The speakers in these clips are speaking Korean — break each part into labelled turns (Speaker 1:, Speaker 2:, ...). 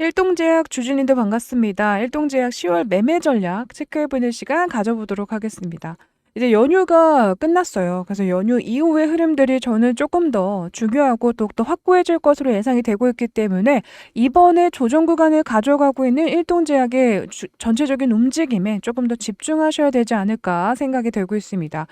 Speaker 1: 일동제약 주주님도 반갑습니다. 일동제약 10월 매매 전략 체크해보는 시간 가져보도록 하겠습니다. 이제 연휴가 끝났어요. 그래서 연휴 이후의 흐름들이 저는 조금 더 중요하고 더욱더 확고해질 것으로 예상이 되고 있기 때문에 이번에 조정 구간을 가져가고 있는 일동제약의 주- 전체적인 움직임에 조금 더 집중하셔야 되지 않을까 생각이 되고 있습니다.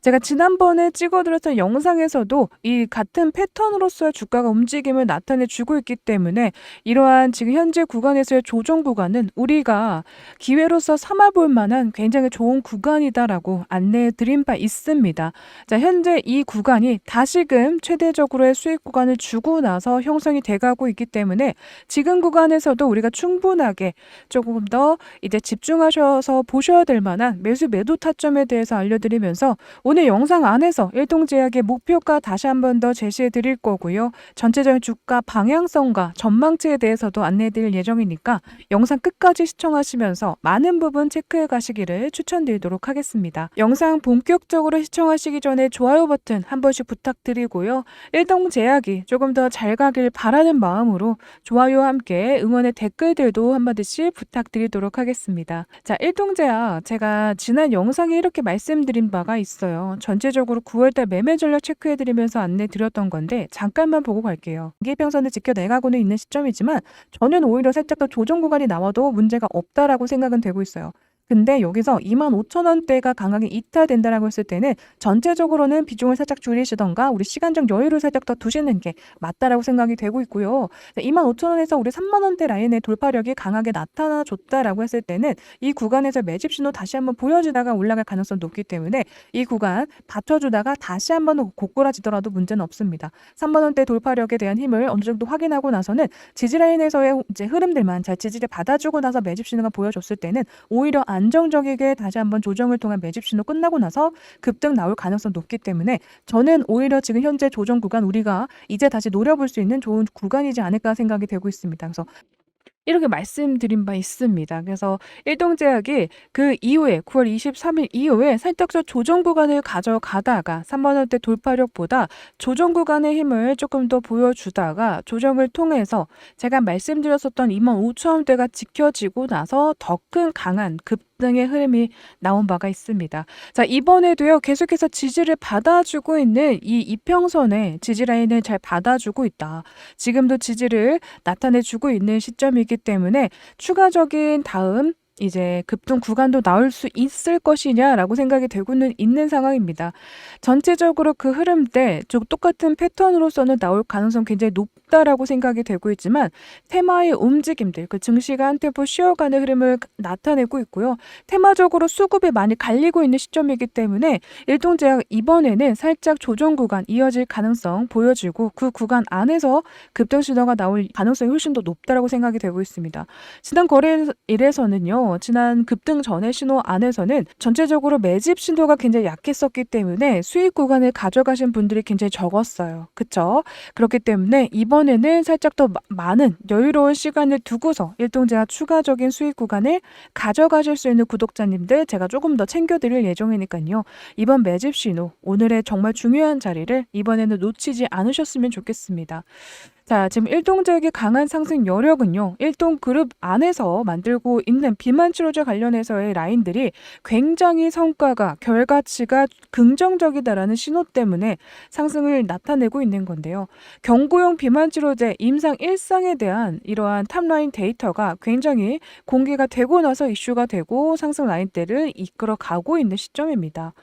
Speaker 1: 제가 지난번에 찍어드렸던 영상에서도 이 같은 패턴으로서의 주가가 움직임을 나타내 주고 있기 때문에 이러한 지금 현재 구간에서의 조정 구간은 우리가 기회로서 삼아볼 만한 굉장히 좋은 구간이다라고 안 내해 드린 바 있습니다. 자, 현재 이 구간이 다시금 최대적으로의 수익 구간을 주고 나서 형성이 돼가고 있기 때문에 지금 구간에서도 우리가 충분하게 조금 더 이제 집중하셔서 보셔야 될 만한 매수 매도 타점에 대해서 알려드리면서 오늘 영상 안에서 일동제약의 목표가 다시 한 번 더 제시해 드릴 거고요. 전체적인 주가 방향성과 전망치에 대해서도 안내해 드릴 예정이니까 영상 끝까지 시청하시면서 많은 부분 체크해 가시기를 추천드리도록 하겠습니다. 영상 본격적으로 시청하시기 전에 좋아요 버튼 한 번씩 부탁드리고요. 일동제약이 조금 더 잘 가길 바라는 마음으로 좋아요와 함께 응원의 댓글들도 한마디씩 부탁드리도록 하겠습니다. 자, 일동제약 제가 지난 영상에 이렇게 말씀드린 바가 있어요. 전체적으로 9월달 매매 전략 체크해드리면서 안내 드렸던 건데 잠깐만 보고 갈게요. 기평선을 지켜내가고는 있는 시점이지만 저는 오히려 살짝 더 조정 구간이 나와도 문제가 없다라고 생각은 되고 있어요. 근데 여기서 25,000원대가 강하게 이탈된다라고 했을 때는 전체적으로는 비중을 살짝 줄이시던가 우리 시간적 여유를 살짝 더 두시는 게 맞다라고 생각이 되고 있고요. 25,000원에서 우리 3만 원대 라인의 돌파력이 강하게 나타나 줬다라고 했을 때는 이 구간에서 매집 신호 다시 한번 보여주다가 올라갈 가능성이 높기 때문에 이 구간 받쳐주다가 다시 한번 고꾸라지더라도 문제는 없습니다. 3만 원대 돌파력에 대한 힘을 어느 정도 확인하고 나서는 지지 라인에서의 이제 흐름들만 잘 지지를 받아주고 나서 매집 신호가 보여줬을 때는 오히려 안정적이게 다시 한번 조정을 통한 매집 신호 끝나고 나서 급등 나올 가능성 높기 때문에 저는 오히려 지금 현재 조정 구간 우리가 이제 다시 노려볼 수 있는 좋은 구간이지 않을까 생각이 되고 있습니다. 그래서 이렇게 말씀드린 바 있습니다. 그래서 일동제약이 그 이후에 9월 23일 이후에 살짝 더 조정 구간을 가져가다가 3만 원대 돌파력보다 조정 구간의 힘을 조금 더 보여주다가 조정을 통해서 제가 말씀드렸었던 2만 5천 원대가 지켜지고 나서 더 큰 강한 급 등의 흐름이 나온 바가 있습니다. 자 이번에도요 계속해서 지지를 받아주고 있는 이 이평선의 지지 라인을 잘 받아주고 있다. 지금도 지지를 나타내주고 있는 시점이기 때문에 추가적인 다음 이제 급등 구간도 나올 수 있을 것이냐라고 생각이 되고는 있는 상황입니다. 전체적으로 그 흐름대 좀 똑같은 패턴으로서는 나올 가능성 굉장히 높다라고 생각이 되고 있지만 테마의 움직임들, 그 증시가 한 템포 쉬어가는 흐름을 나타내고 있고요. 테마적으로 수급이 많이 갈리고 있는 시점이기 때문에 일동제약 이번에는 살짝 조정 구간 이어질 가능성 보여지고 그 구간 안에서 급등 신호가 나올 가능성이 훨씬 더 높다라고 생각이 되고 있습니다. 지난 거래일에서는요. 지난 급등 전의 신호 안에서는 전체적으로 매집 신호가 굉장히 약했었기 때문에 수익 구간을 가져가신 분들이 굉장히 적었어요. 그쵸? 그렇기 때문에 이번에는 살짝 더 마- 많은 여유로운 시간을 두고서 일동제가 추가적인 수익 구간을 가져가실 수 있는 구독자님들 제가 조금 더 챙겨드릴 예정이니까요. 이번 매집 신호 오늘의 정말 중요한 자리를 이번에는 놓치지 않으셨으면 좋겠습니다. 자, 지금 일동제약의 강한 상승 여력은요. 일동 그룹 안에서 만들고 있는 비만 치료제 관련해서의 라인들이 굉장히 성과가 결과치가 긍정적이다라는 신호 때문에 상승을 나타내고 있는 건데요. 경구용 비만 치료제 임상 1상에 대한 이러한 탑라인 데이터가 굉장히 공개가 되고 나서 이슈가 되고 상승 라인대를 이끌어 가고 있는 시점입니다.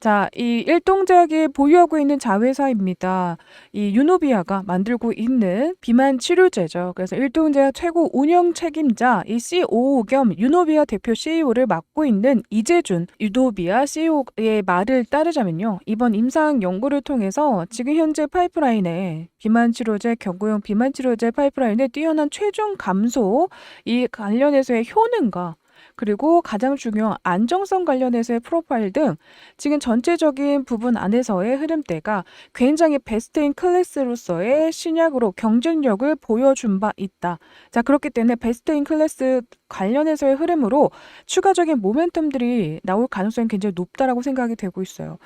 Speaker 1: 자, 이 일동제약이 보유하고 있는 자회사입니다. 이 유노비아가 만들고 있는 비만 치료제죠. 그래서 일동제약 최고 운영 책임자 이 CEO 겸 유노비아 대표 CEO를 맡고 있는 이재준 유노비아 CEO의 말을 따르자면요. 이번 임상 연구를 통해서 지금 현재 파이프라인에 비만 치료제 경구용 비만 치료제 파이프라인에 뛰어난 체중 감소 이 관련해서의 효능과 그리고 가장 중요한 안정성 관련해서의 프로파일 등 지금 전체적인 부분 안에서의 흐름대가 굉장히 베스트 인 클래스로서의 신약으로 경쟁력을 보여준 바 있다. 자, 그렇기 때문에 베스트 인 클래스 관련해서의 흐름으로 추가적인 모멘텀들이 나올 가능성이 굉장히 높다라고 생각이 되고 있어요.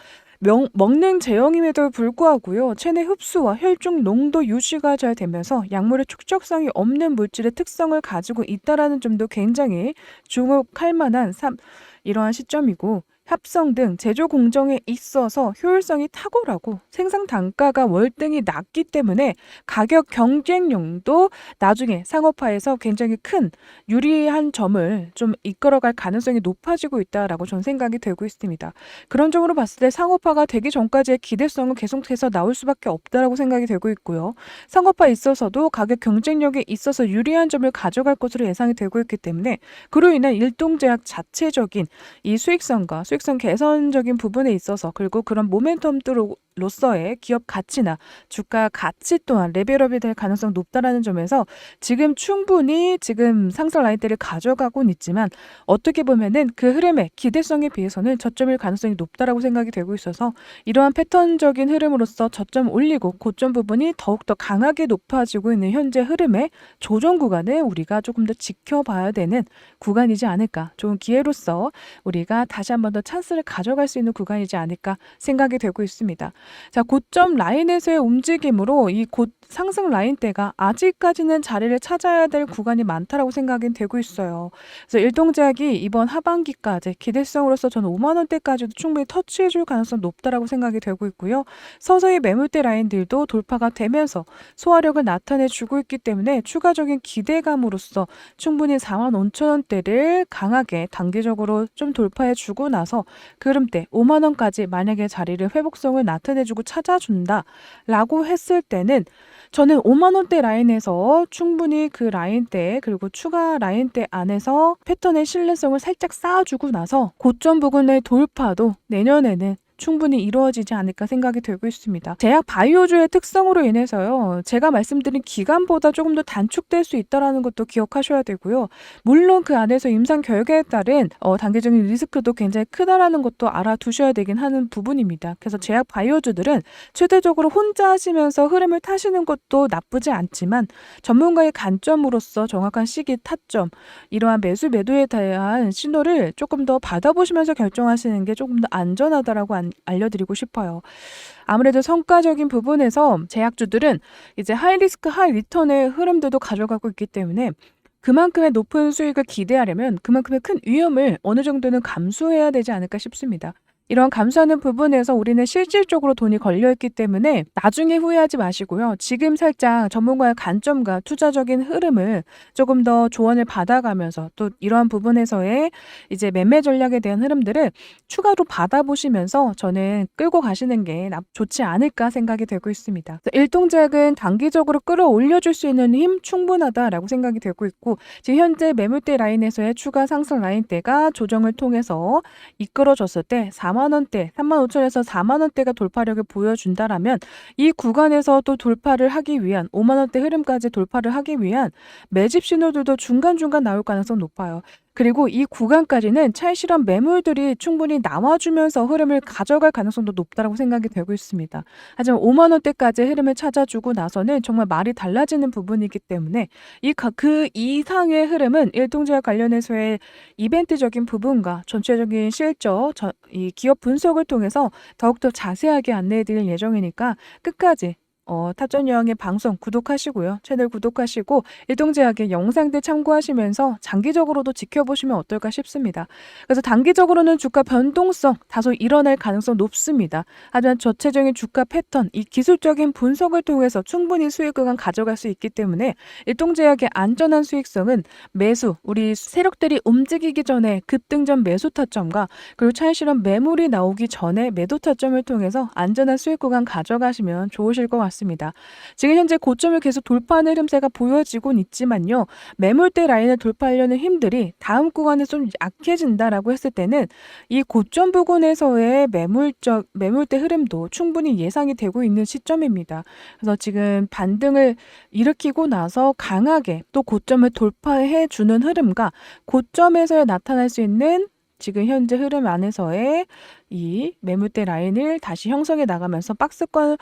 Speaker 1: 명, 먹는 제형임에도 불구하고요. 체내 흡수와 혈중 농도 유지가 잘 되면서 약물의 축적성이 없는 물질의 특성을 가지고 있다라는 점도 굉장히 주목할 만한 삼, 이러한 시점이고 합성 등 제조 공정에 있어서 효율성이 탁월하고 생산 단가가 월등히 낮기 때문에 가격 경쟁력도 나중에 상업화에서 굉장히 큰 유리한 점을 좀 이끌어갈 가능성이 높아지고 있다라고 저는 생각이 되고 있습니다. 그런 점으로 봤을 때 상업화가 되기 전까지의 기대성은 계속해서 나올 수밖에 없다라고 생각이 되고 있고요. 상업화에 있어서도 가격 경쟁력에 있어서 유리한 점을 가져갈 것으로 예상이 되고 있기 때문에 그로 인한 일동제약 자체적인 이 수익성과 수익 성 개선적인 부분에 있어서 그리고 그런 모멘텀로서의 기업 가치나 주가 가치 또한 레벨업이 될 가능성 높다라는 점에서 지금 충분히 지금 상승 라인대를 가져가고는 있지만 어떻게 보면은 그 흐름의 기대성에 비해서는 저점일 가능성이 높다라고 생각이 되고 있어서 이러한 패턴적인 흐름으로서 저점 올리고 고점 부분이 더욱더 강하게 높아지고 있는 현재 흐름의 조정 구간을 우리가 조금 더 지켜봐야 되는 구간이지 않을까 좋은 기회로서 우리가 다시 한번 더 찬스를 가져갈 수 있는 구간이지 않을까 생각이 되고 있습니다. 자, 고점 라인에서의 움직임으로 이 곧 상승 라인대가 아직까지는 자리를 찾아야 될 구간이 많다라고 생각이 되고 있어요. 그래서 일동제약이 이번 하반기까지 기대성으로서 저는 5만 원대까지도 충분히 터치해 줄 가능성 높다라고 생각이 되고 있고요. 서서히 매물대 라인들도 돌파가 되면서 소화력을 나타내 주고 있기 때문에 추가적인 기대감으로서 충분히 4만 5천 원대를 강하게 단기적으로 좀 돌파해 주고 나서 그름대 5만 원까지 만약에 자리를 회복성을 나타내주고 찾아준다라고 했을 때는 저는 5만 원대 라인에서 충분히 그 라인대 그리고 추가 라인대 안에서 패턴의 신뢰성을 살짝 쌓아주고 나서 고점 부근의 돌파도 내년에는 충분히 이루어지지 않을까 생각이 되고 있습니다. 제약 바이오주의 특성으로 인해서요. 제가 말씀드린 기간보다 조금 더 단축될 수 있다라는 것도 기억하셔야 되고요. 물론 그 안에서 임상 결과에 따른 어, 단계적인 리스크도 굉장히 크다라는 것도 알아두셔야 되긴 하는 부분입니다. 그래서 제약 바이오주들은 최대적으로 혼자 하시면서 흐름을 타시는 것도 나쁘지 않지만 전문가의 관점으로서 정확한 시기 타점 이러한 매수 매도에 대한 신호를 조금 더 받아보시면서 결정하시는 게 조금 더 안전하다라고 안, 알려드리고 싶어요. 아무래도 성과적인 부분에서 제약주들은 이제 하이 리스크 하이 리턴의 흐름들도 가져가고 있기 때문에 그만큼의 높은 수익을 기대하려면 그만큼의 큰 위험을 어느 정도는 감수해야 되지 않을까 싶습니다. 이런 감수하는 부분에서 우리는 실질적으로 돈이 걸려있기 때문에 나중에 후회하지 마시고요. 지금 살짝 전문가의 관점과 투자적인 흐름을 조금 더 조언을 받아가면서 또 이러한 부분에서의 이제 매매 전략에 대한 흐름들을 추가로 받아보시면서 저는 끌고 가시는 게 좋지 않을까 생각이 되고 있습니다. 일동작은 단기적으로 끌어올려줄 수 있는 힘 충분하다라고 생각이 되고 있고 지금 현재 매물대 라인에서의 추가 상승 라인대가 조정을 통해서 이끌어졌을 때 4만 원대, 3만 5천에서 4만 원대가 돌파력을 보여준다라면 이 구간에서 또 돌파를 하기 위한 5만 원대 흐름까지 돌파를 하기 위한 매집 신호들도 중간중간 나올 가능성 높아요. 그리고 이 구간까지는 찰실한 매물들이 충분히 나와주면서 흐름을 가져갈 가능성도 높다고 생각이 되고 있습니다. 하지만 5만 원대까지 흐름을 찾아주고 나서는 정말 말이 달라지는 부분이기 때문에 이 그 이상의 흐름은 일동제와 관련해서의 이벤트적인 부분과 전체적인 실적, 이 기업 분석을 통해서 더욱더 자세하게 안내해드릴 예정이니까 끝까지 어, 탑전 여행의 방송 구독하시고요. 채널 구독하시고 일동제약의 영상들 참고하시면서 장기적으로도 지켜보시면 어떨까 싶습니다. 그래서 단기적으로는 주가 변동성 다소 일어날 가능성 높습니다. 하지만 전체적인 주가 패턴, 이 기술적인 분석을 통해서 충분히 수익 구간 가져갈 수 있기 때문에 일동제약의 안전한 수익성은 매수, 우리 세력들이 움직이기 전에 급등 전 매수 타점과 그리고 차익실현 매물이 나오기 전에 매도 타점을 통해서 안전한 수익 구간 가져가시면 좋으실 것 같습니다. 같습니다. 지금 현재 고점을 계속 돌파하는 흐름세가 보여지곤 있지만요. 매물대 라인을 돌파하려는 힘들이 다음 구간에 좀 약해진다라고 했을 때는 이 고점 부근에서의 매물적 매물대 흐름도 충분히 예상이 되고 있는 시점입니다. 그래서 지금 반등을 일으키고 나서 강하게 또 고점을 돌파해 주는 흐름과 고점에서 나타날 수 있는 지금 현재 흐름 안에서의 이 매물대 라인을 다시 형성해 나가면서 박스권에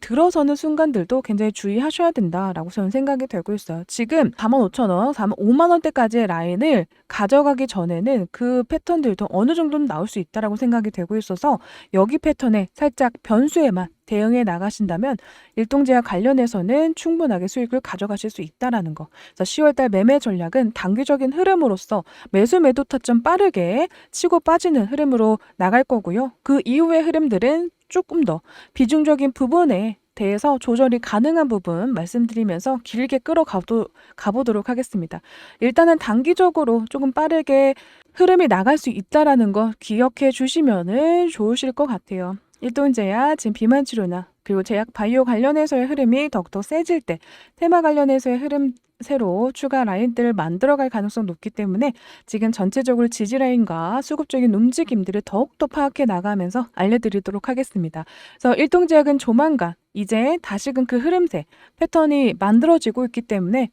Speaker 1: 들어서는 순간들도 굉장히 주의하셔야 된다라고 저는 생각이 되고 있어요. 지금 45,000원, 4만 5만 원대까지의 라인을 가져가기 전에는 그 패턴들도 어느 정도는 나올 수 있다라고 생각이 되고 있어서 여기 패턴에 살짝 변수에만 대응해 나가신다면 일동제약 관련해서는 충분하게 수익을 가져가실 수 있다라는 거. 그래서 10월달 매매 전략은 단기적인 흐름으로서 매수 매도 타점 빠르게 치고 빠지는 흐름으로 나갈 거고요. 그 이후의 흐름들은 조금 더 비중적인 부분에 대해서 조절이 가능한 부분 말씀드리면서 길게 끌어가도 가보도록 하겠습니다. 일단은 단기적으로 조금 빠르게 흐름이 나갈 수 있다라는 거 기억해 주시면은 좋으실 것 같아요. 일동제약, 지금 비만 치료나 그리고 제약 바이오 관련해서의 흐름이 더욱더 세질 때 테마 관련해서의 흐름 새로 추가 라인들을 만들어갈 가능성 높기 때문에 지금 전체적으로 지지 라인과 수급적인 움직임들을 더욱더 파악해 나가면서 알려드리도록 하겠습니다. 그래서 일동제약은 조만간 이제 다시금 그 흐름새 패턴이 만들어지고 있기 때문에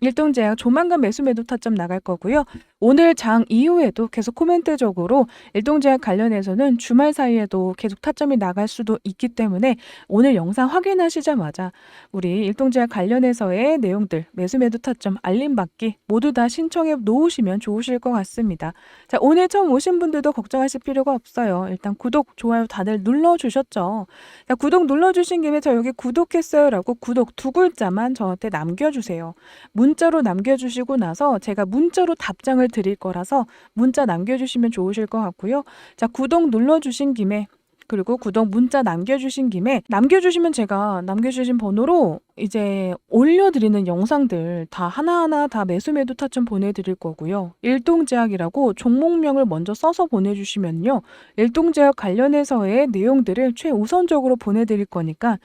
Speaker 1: 일동제약 조만간 매수 매도 타점 나갈 거고요. 오늘 장 이후에도 계속 코멘트적으로 일동제약 관련해서는 주말 사이에도 계속 타점이 나갈 수도 있기 때문에 오늘 영상 확인하시자마자 우리 일동제약 관련해서의 내용들 매수 매도 타점 알림 받기 모두 다 신청해 놓으시면 좋으실 것 같습니다. 자 오늘 처음 오신 분들도 걱정하실 필요가 없어요. 일단 구독 좋아요 다들 눌러주셨죠. 자 구독 눌러주신 김에 저 여기 구독했어요라고 구독 두 글자만 저한테 남겨주세요. 문자로 남겨주시고 나서 제가 문자로 답장을 드릴 거라서 문자 남겨주시면 좋으실 것 같고요. 자, 구독 눌러주신 김에 그리고 구독 문자 남겨주신 김에 남겨주시면 제가 남겨주신 번호로 이제 올려드리는 영상들 다 하나하나 다 매수 매도 타점 보내드릴 거고요. 일동제약이라고 종목명을 먼저 써서 보내주시면요. 일동제약 관련해서의 내용들을 최우선적으로 보내드릴 거니까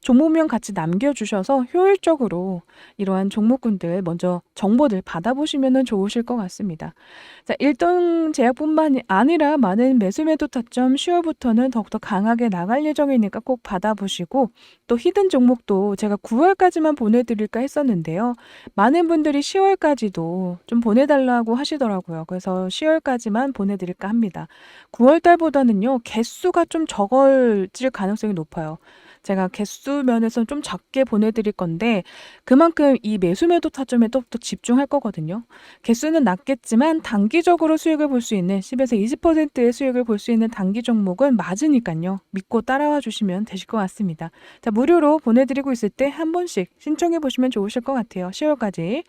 Speaker 1: 종목명 같이 남겨주셔서 효율적으로 이러한 종목군들 먼저 정보들 받아보시면 좋으실 것 같습니다. 자, 1등 제약뿐만이 아니라 많은 매수 매도 타점 10월부터는 더욱더 강하게 나갈 예정이니까 꼭 받아보시고 또 히든 종목도 제가 9월까지만 보내드릴까 했었는데요. 많은 분들이 10월까지도 좀 보내달라고 하시더라고요. 그래서 10월까지만 보내드릴까 합니다. 9월달보다는요, 개수가 좀 적을질 가능성이 높아요. 제가 개수 면에서 좀 작게 보내드릴 건데 그만큼 이 매수 매도 타점에 또, 또 집중할 거거든요. 개수는 낮겠지만 단기적으로 수익을 볼 수 있는 10에서 20%의 수익을 볼 수 있는 단기 종목은 맞으니까요. 믿고 따라와 주시면 되실 것 같습니다. 자 무료로 보내드리고 있을 때 한 번씩 신청해 보시면 좋으실 것 같아요. 10월까지.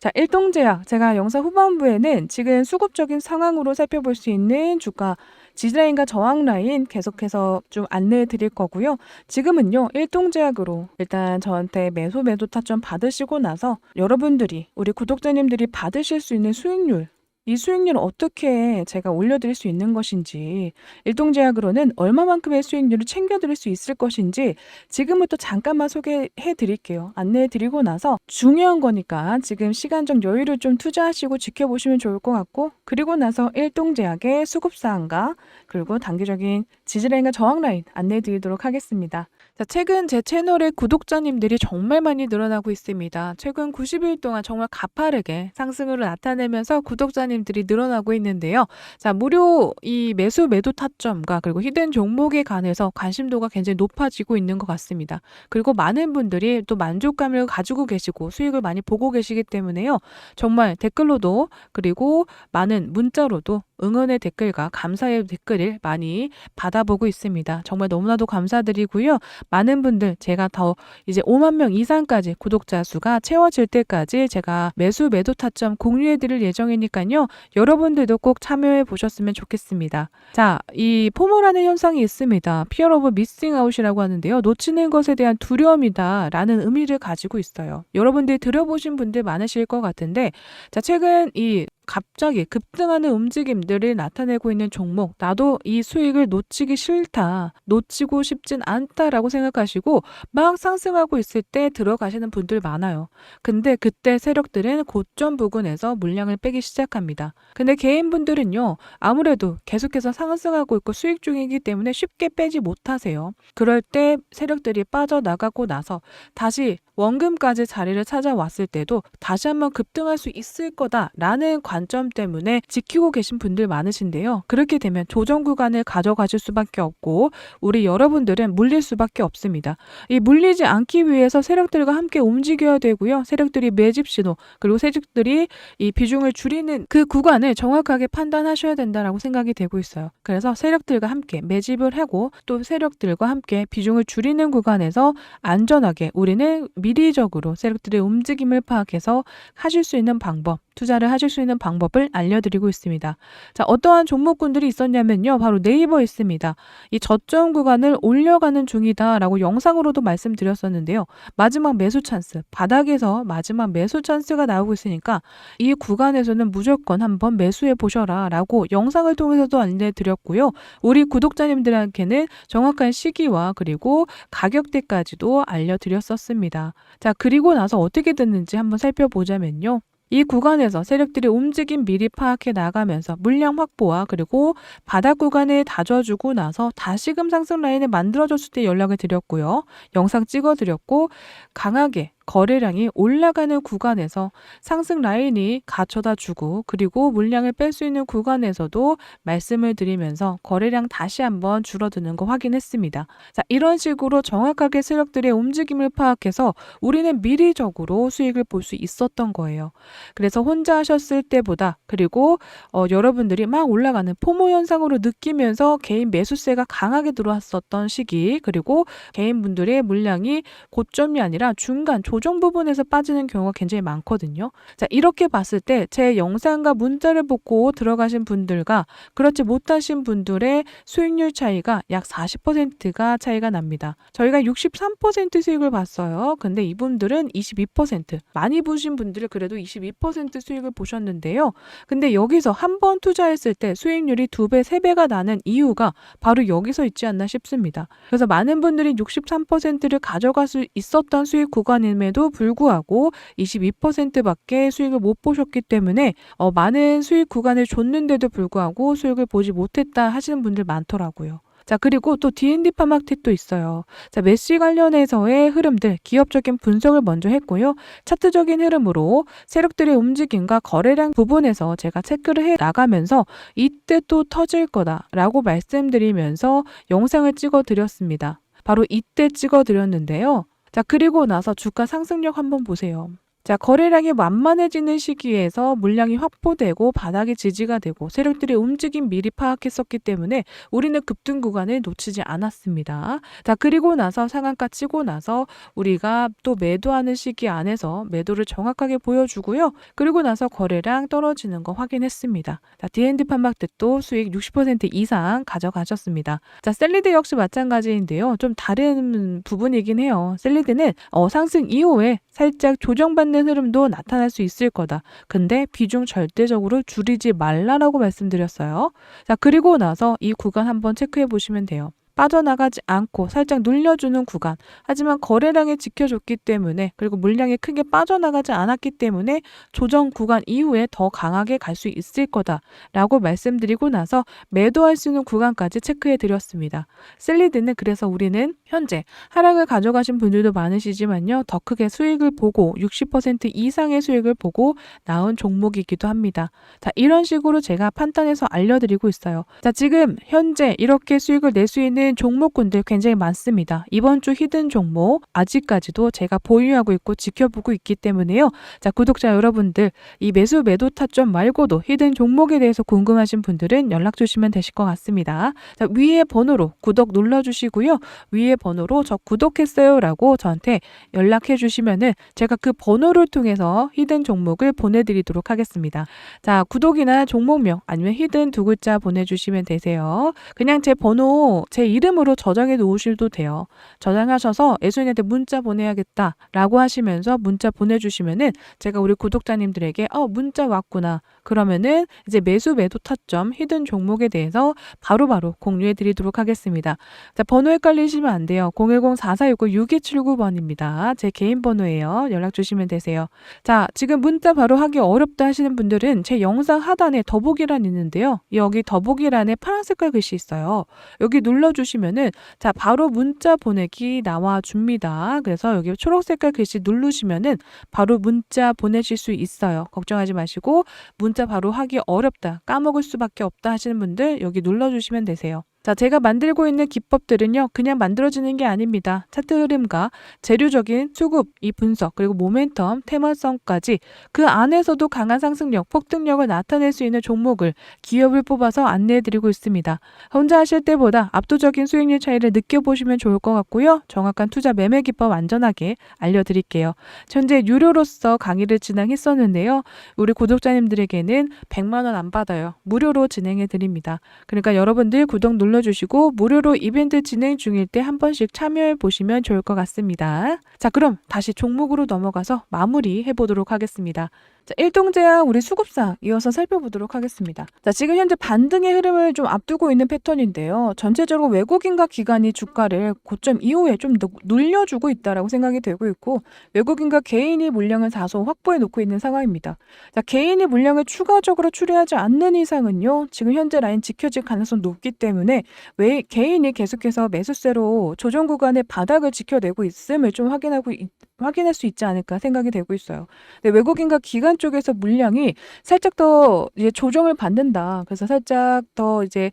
Speaker 1: 자 일동제약 제가 영상 후반부에는 지금 수급적인 상황으로 살펴볼 수 있는 주가 지지라인과 저항 라인 계속해서 좀 안내해 드릴 거고요. 지금은요, 일동제약으로 일단 저한테 매수 매도 타점 받으시고 나서 여러분들이, 우리 구독자님들이 받으실 수 있는 수익률, 이 수익률을 어떻게 제가 올려드릴 수 있는 것인지, 일동제약으로는 얼마만큼의 수익률을 챙겨드릴 수 있을 것인지 지금부터 잠깐만 소개해 드릴게요. 안내해 드리고 나서 중요한 거니까 지금 시간적 여유를 좀 투자하시고 지켜보시면 좋을 것 같고, 그리고 나서 일동제약의 수급사항과 그리고 단기적인 지지라인과 저항라인 안내해 드리도록 하겠습니다. 자, 최근 제 채널의 구독자님들이 정말 많이 늘어나고 있습니다. 최근 90일 동안 정말 가파르게 상승으로 나타내면서 구독자님들이 늘어나고 있는데요. 자, 무료 이 매수 매도 타점과 그리고 히든 종목에 관해서 관심도가 굉장히 높아지고 있는 것 같습니다. 그리고 많은 분들이 또 만족감을 가지고 계시고 수익을 많이 보고 계시기 때문에요. 정말 댓글로도 그리고 많은 문자로도 응원의 댓글과 감사의 댓글을 많이 받아보고 있습니다. 정말 너무나도 감사드리고요. 많은 분들 제가 더 이제 5만 명 이상까지 구독자 수가 채워질 때까지 제가 매수 매도 타점 공유해 드릴 예정이니까요. 여러분들도 꼭 참여해 보셨으면 좋겠습니다. 자, 이 포모라는 현상이 있습니다. 피어 오브 미싱 아웃이라고 하는데요. 놓치는 것에 대한 두려움이다 라는 의미를 가지고 있어요. 여러분들이 들어보신 분들 많으실 것 같은데 자, 최근 이 갑자기 급등하는 움직임들을 나타내고 있는 종목, 나도 이 수익을 놓치기 싫다, 놓치고 싶진 않다라고 생각하시고 막 상승하고 있을 때 들어가시는 분들 많아요. 근데 그때 세력들은 고점 부근에서 물량을 빼기 시작합니다. 근데 개인분들은요, 아무래도 계속해서 상승하고 있고 수익 중이기 때문에 쉽게 빼지 못하세요. 그럴 때 세력들이 빠져나가고 나서 다시 원금까지 자리를 찾아왔을 때도 다시 한번 급등할 수 있을 거다라는 관 관점 때문에 지키고 계신 분들 많으신데요. 그렇게 되면 조정 구간을 가져가실 수밖에 없고 우리 여러분들은 물릴 수밖에 없습니다. 이 물리지 않기 위해서 세력들과 함께 움직여야 되고요. 세력들이 매집 신호 그리고 세력들이 이 비중을 줄이는 그 구간을 정확하게 판단하셔야 된다라고 생각이 되고 있어요. 그래서 세력들과 함께 매집을 하고 또 세력들과 함께 비중을 줄이는 구간에서 안전하게 우리는 미리적으로 세력들의 움직임을 파악해서 하실 수 있는 방법, 투자를 하실 수 있는 방법을 알려드리고 있습니다. 자, 어떠한 종목군들이 있었냐면요. 바로 네이버 있습니다. 이 저점 구간을 올려가는 중이다라고 영상으로도 말씀드렸었는데요. 마지막 매수 찬스, 바닥에서 마지막 매수 찬스가 나오고 있으니까 이 구간에서는 무조건 한번 매수해 보셔라 라고 영상을 통해서도 알려드렸고요. 우리 구독자님들에게는 정확한 시기와 그리고 가격대까지도 알려드렸었습니다. 자, 그리고 나서 어떻게 됐는지 한번 살펴보자면요. 이 구간에서 세력들의 움직임 미리 파악해 나가면서 물량 확보와 그리고 바닥 구간을 다져주고 나서 다시금 상승 라인을 만들어줬을 때 연락을 드렸고요. 영상 찍어드렸고 강하게 거래량이 올라가는 구간에서 상승 라인이 갖춰다 주고 그리고 물량을 뺄 수 있는 구간에서도 말씀을 드리면서 거래량 다시 한번 줄어드는 거 확인했습니다. 자, 이런 식으로 정확하게 세력들의 움직임을 파악해서 우리는 미리적으로 수익을 볼 수 있었던 거예요. 그래서 혼자 하셨을 때보다 그리고 어, 여러분들이 막 올라가는 포모 현상으로 느끼면서 개인 매수세가 강하게 들어왔었던 시기 그리고 개인분들의 물량이 고점이 아니라 중간 조정 부분에서 빠지는 경우가 굉장히 많거든요. 자, 이렇게 봤을 때 제 영상과 문자를 보고 들어가신 분들과 그렇지 못하신 분들의 수익률 차이가 약 40%가 차이가 납니다. 저희가 63% 수익을 봤어요. 근데 이분들은 22% 많이 보신 분들은 그래도 22% 수익을 보셨는데요. 근데 여기서 한 번 투자했을 때 수익률이 두 배, 세 배가 나는 이유가 바로 여기서 있지 않나 싶습니다. 그래서 많은 분들이 63%를 가져갈 수 있었던 수익 구간임에 도 불구하고 22%밖에 수익을 못 보셨기 때문에 어, 많은 수익 구간을 줬는데도 불구하고 수익을 보지 못했다 하시는 분들 많더라고요. 자, 그리고 또 D&D 파마켓도 있어요. 자, 메시 관련해서의 흐름들, 기업적인 분석을 먼저 했고요. 차트적인 흐름으로 세력들의 움직임과 거래량 부분에서 제가 체크를 해 나가면서 이때 또 터질 거다라고 말씀드리면서 영상을 찍어 드렸습니다. 바로 이때 찍어 드렸는데요. 자, 그리고 나서 주가 상승력 한번 보세요. 자, 거래량이 만만해지는 시기에서 물량이 확보되고 바닥이 지지가 되고 세력들의 움직임 미리 파악했었기 때문에 우리는 급등 구간을 놓치지 않았습니다. 자, 그리고 나서 상한가 치고 나서 우리가 또 매도하는 시기 안에서 매도를 정확하게 보여주고요. 그리고 나서 거래량 떨어지는 거 확인했습니다. 자, D&D 판박듯도 수익 60% 이상 가져가셨습니다. 자, 셀리드 역시 마찬가지인데요. 좀 다른 부분이긴 해요. 셀리드는 어, 상승 이후에 살짝 조정받는 흐름도 나타날 수 있을 거다. 근데 비중 절대적으로 줄이지 말라라고 말씀드렸어요. 자, 그리고 나서 이 구간 한번 체크해 보시면 돼요. 빠져나가지 않고 살짝 눌려주는 구간. 하지만 거래량이 지켜줬기 때문에 그리고 물량이 크게 빠져나가지 않았기 때문에 조정 구간 이후에 더 강하게 갈 수 있을 거다라고 말씀드리고 나서 매도할 수 있는 구간까지 체크해 드렸습니다. 셀리드는 그래서 우리는 현재 하락을 가져가신 분들도 많으시지만요. 더 크게 수익을 보고 60% 이상의 수익을 보고 나온 종목이기도 합니다. 자, 이런 식으로 제가 판단해서 알려드리고 있어요. 자, 지금 현재 이렇게 수익을 낼 수 있는 종목군들 굉장히 많습니다. 이번 주 히든 종목 아직까지도 제가 보유하고 있고 지켜보고 있기 때문에요. 자, 구독자 여러분들 이 매수 매도 타점 말고도 히든 종목에 대해서 궁금하신 분들은 연락 주시면 되실 것 같습니다. 자, 위에 번호로 구독 눌러 주시고요. 위에 번호로 저 구독했어요라고 저한테 연락해 주시면은 제가 그 번호를 통해서 히든 종목을 보내 드리도록 하겠습니다. 자, 구독이나 종목명 아니면 히든 두 글자 보내 주시면 되세요. 그냥 제 번호, 제 이름 으로 저장해 놓으셔도 돼요. 저장하셔서 애순이한테 문자 보내야겠다 라고 하시면서 문자 보내주시면은 제가 우리 구독자님들에게 어, 문자 왔구나. 그러면은 이제 매수 매도 타점 히든 종목에 대해서 바로 바로 공유해 드리도록 하겠습니다. 자, 번호 헷갈리시면 안 돼요. 010-4469-6279번입니다. 제 개인 번호예요. 연락 주시면 되세요. 자, 지금 문자 바로 하기 어렵다 하시는 분들은 제 영상 하단에 더보기란 있는데요. 여기 더보기란에 파란 색깔 글씨 있어요. 여기 눌러주시면 누르시면은 자 바로 문자 보내기 나와 줍니다. 그래서 여기 초록 색깔 글씨 누르시면은 바로 문자 보내실 수 있어요. 걱정하지 마시고 문자 바로 하기 어렵다, 까먹을 수밖에 없다 하시는 분들 여기 눌러주시면 되세요. 자, 제가 만들고 있는 기법들은요, 그냥 만들어지는 게 아닙니다. 차트 흐름과 재료적인 수급, 이 분석, 그리고 모멘텀, 테마성까지 그 안에서도 강한 상승력, 폭등력을 나타낼 수 있는 종목을, 기업을 뽑아서 안내해드리고 있습니다. 혼자 하실 때보다 압도적인 수익률 차이를 느껴보시면 좋을 것 같고요. 정확한 투자 매매 기법 안전하게 알려드릴게요. 현재 유료로서 강의를 진행했었는데요. 우리 구독자님들에게는 100만원 안 받아요. 무료로 진행해드립니다. 그러니까 여러분들 구독 눌러 주시고 무료로 이벤트 진행 중일 때 한 번씩 참여해 보시면 좋을 것 같습니다. 자, 그럼 다시 종목으로 넘어가서 마무리 해보도록 하겠습니다. 자, 일동제약 우리 수급상 이어서 살펴보도록 하겠습니다. 자, 지금 현재 반등의 흐름을 좀 앞두고 있는 패턴인데요. 전체적으로 외국인과 기관이 주가를 고점 이후에 좀더 눌려주고 있다라고 생각이 되고 있고 외국인과 개인이 물량을 다소 확보해 놓고 있는 상황입니다. 자, 개인이 물량을 추가적으로 추리하지 않는 이상은요. 지금 현재 라인 지켜질 가능성이 높기 때문에 왜 개인이 계속해서 매수세로 조정 구간의 바닥을 지켜내고 있음을 좀 확인하고 있, 확인할 수 있지 않을까 생각이 되고 있어요. 네, 외국인과 기관 쪽에서 물량이 살짝 더 이제 조정을 받는다. 그래서 살짝 더 이제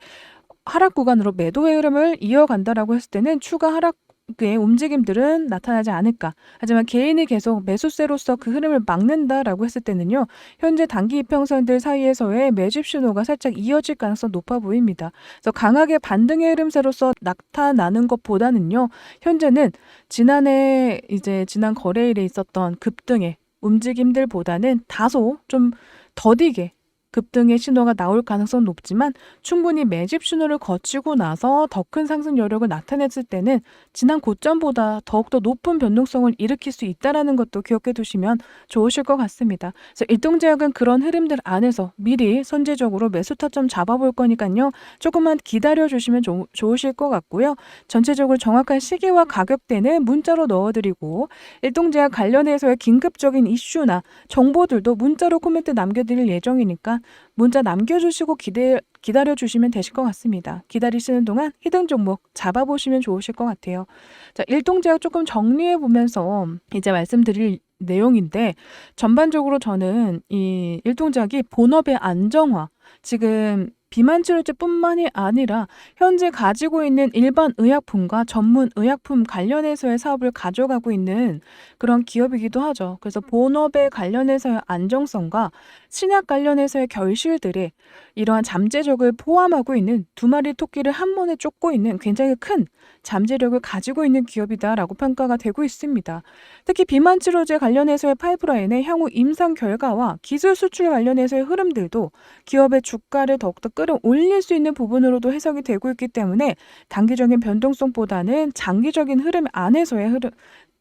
Speaker 1: 하락 구간으로 매도의 흐름을 이어간다라고 했을 때는 추가 하락 의 움직임들은 나타나지 않을까. 하지만 개인이 계속 매수세로서 그 흐름을 막는다라고 했을 때는요. 현재 단기 이평선들 사이에서의 매집 신호가 살짝 이어질 가능성 높아 보입니다. 그래서 강하게 반등의 흐름세로서 나타나는 것보다는요. 현재는 지난해 이제 지난 거래일에 있었던 급등의 움직임들보다는 다소 좀 더디게 급등의 신호가 나올 가능성 높지만 충분히 매집 신호를 거치고 나서 더 큰 상승 여력을 나타냈을 때는 지난 고점보다 더욱더 높은 변동성을 일으킬 수 있다라는 것도 기억해 두시면 좋으실 것 같습니다. 그래서 일동 제약은 그런 흐름들 안에서 미리 선제적으로 매수 타점 잡아볼 거니까요. 조금만 기다려 주시면 좋으실 것 같고요. 전체적으로 정확한 시기와 가격대는 문자로 넣어드리고 일동 제약 관련해서의 긴급적인 이슈나 정보들도 문자로 코멘트 남겨드릴 예정이니까 문자 남겨주시고 기대, 기다려주시면 되실 것 같습니다. 기다리시는 동안 히든 종목 잡아보시면 좋으실 것 같아요. 자, 일동제약 조금 정리해 보면서 이제 말씀드릴 내용인데 전반적으로 저는 이 일동작이 본업의 안정화 지금 비만 치료제뿐만이 아니라 현재 가지고 있는 일반 의약품과 전문 의약품 관련해서의 사업을 가져가고 있는 그런 기업이기도 하죠. 그래서 본업에 관련해서의 안정성과 신약 관련해서의 결실들이 이러한 잠재력을 포함하고 있는 두 마리 토끼를 한 번에 쫓고 있는 굉장히 큰 잠재력을 가지고 있는 기업이다라고 평가가 되고 있습니다. 특히 비만 치료제 관련해서의 파이프라인의 향후 임상 결과와 기술 수출 관련해서의 흐름들도 기업의 주가를 더욱더 끌 어올릴 수 있는 부분으로도 해석이 되고 있기 때문에 단기적인 변동성보다는 장기적인 흐름 안에서의 흐름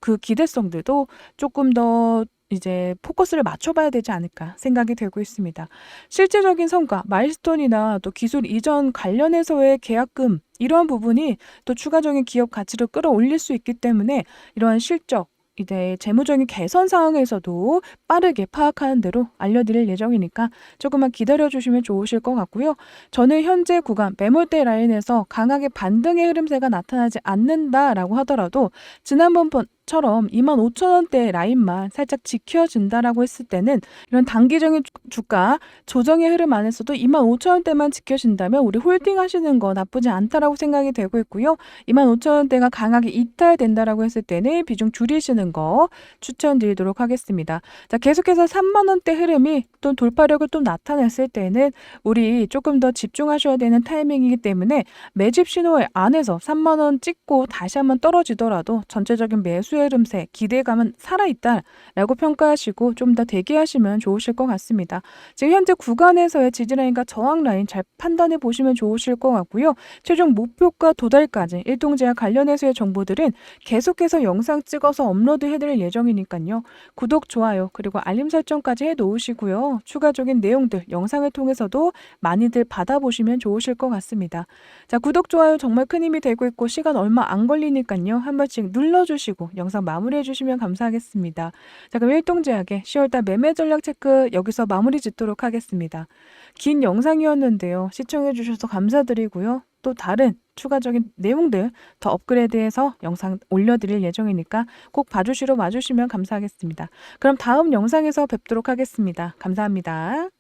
Speaker 1: 그 기대성들도 조금 더 이제 포커스를 맞춰봐야 되지 않을까 생각이 되고 있습니다. 실제적인 성과, 마일스톤이나 또 기술 이전 관련해서의 계약금 이러한 부분이 또 추가적인 기업 가치를 끌어올릴 수 있기 때문에 이러한 실적 이제 재무적인 개선 사항에서도 빠르게 파악하는 대로 알려드릴 예정이니까 조금만 기다려주시면 좋으실 것 같고요. 저는 현재 구간 매물대 라인에서 강하게 반등의 흐름세가 나타나지 않는다라고 하더라도 지난번 처럼 2만 5천 원대 라인만 살짝 지켜진다라고 했을 때는 이런 단기적인 주가 조정의 흐름 안에서도 2만 5천 원대만 지켜진다면 우리 홀딩 하시는 거 나쁘지 않다라고 생각이 되고 있고요. 2만 5천 원대가 강하게 이탈된다라고 했을 때는 비중 줄이시는 거 추천드리도록 하겠습니다. 자, 계속해서 3만 원대 흐름이 또 돌파력을 또 나타냈을 때는 우리 조금 더 집중하셔야 되는 타이밍이기 때문에 매집 신호 안에서 3만 원 찍고 다시 한번 떨어지더라도 전체적인 매수 매 수의 흐름세, 기대감은 살아있다라고 평가하시고 좀 더 대기하시면 좋으실 것 같습니다. 지금 현재 구간에서의 지지라인과 저항라인 잘 판단해 보시면 좋으실 것 같고요. 최종 목표가 도달까지 일동제약 관련해서의 정보들은 계속해서 영상 찍어서 업로드 해드릴 예정이니까요. 구독, 좋아요, 그리고 알림 설정까지 해 놓으시고요. 추가적인 내용들 영상을 통해서도 많이들 받아보시면 좋으실 것 같습니다. 자, 구독, 좋아요 정말 큰 힘이 되고 있고 시간 얼마 안 걸리니까요. 한 번씩 눌러주시고 영상 마무리해 주시면 감사하겠습니다. 자, 그럼 일동제약의 10월달 매매 전략 체크 여기서 마무리 짓도록 하겠습니다. 긴 영상이었는데요. 시청해 주셔서 감사드리고요. 또 다른 추가적인 내용들 더 업그레이드해서 영상 올려드릴 예정이니까 꼭 봐주시러 와주시면 감사하겠습니다. 그럼 다음 영상에서 뵙도록 하겠습니다. 감사합니다.